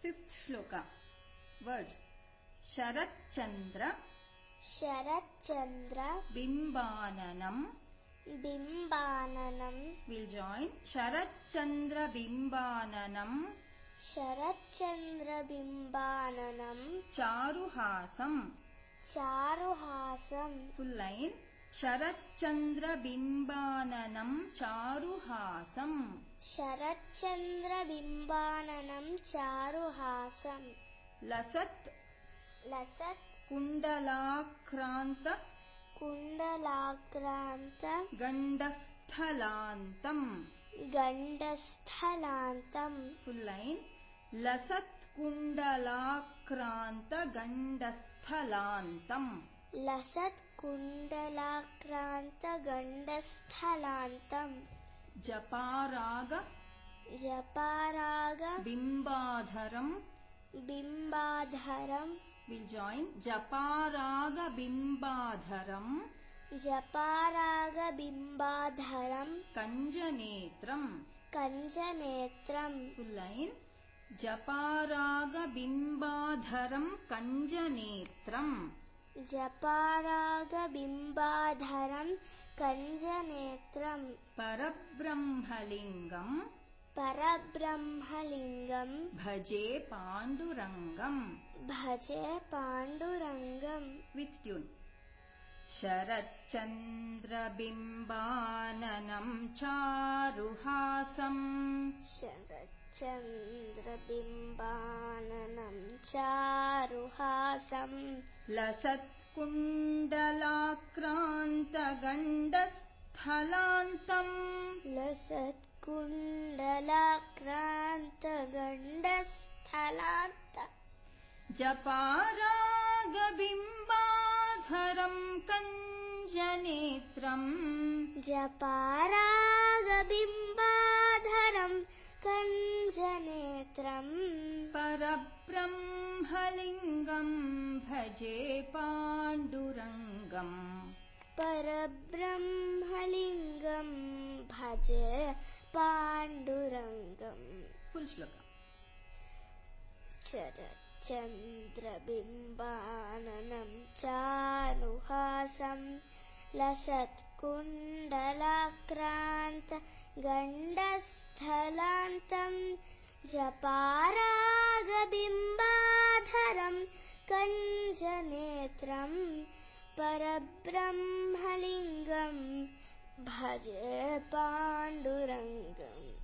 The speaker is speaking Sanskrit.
Fifth shloka. Words. Sharatchandra. Sharatchandra. Bimbananam. Bimbananam. We'll join. Sharatchandra Bimbananam. Sharatchandra Bimbananam. Charuhasam. Charuhasam. Full line. Sharatchandra Bimbananam Charuhasam. Sharatchandra Bimbananam Charuhasam. Lasat. Lasat. Kundalakranta. Kundalakranta. Gandasthalantam. Gandasthalantam. Full line. Lasat Kundalakranta Gandasthalantam. Lasat Kundalakranta Gandasthalantam. Japaraga. Japaraga. Bimbadharam. Bimbadharam. We'll join. Japaraga Bimbadharam Kanjanetram. Parabrahmalingam. Parabrahmalingam. Bhaje Pandurangam. Bhaje Pandurangam. With tune. शरच्चन्द्रबिम्बाननम् चारुहासम् शरच्चन्द्रबिम्बाननम् चारुहासम् लसत्कुण्डलाक्रान्तगण्डस्थलान्तम्। लसत्कुण्डलाक्रान्तगण्डस्थलान्त। जपारागबिम्बाधरम् कञ्जनेत्रम्। जपारागबिम्बाधरम् कञ्जनेत्रम् परब्रह्मलिङ्गम् भजे पाण्डुरङ्गम्। परब्रह्मलिङ्गम् भजे पाण्डुरङ्गम्। फुल् श्लोक। शरच्चन्द्रबिम्बाननम् चारुहासम् लसत्कुण्डलाक्रान्त गण्डस्थलान्तम् जपारागबिम्बाधरम् कञ्जनेत्रम् परब्रह्मलिङ्गम् भजे पाण्डुरङ्गम्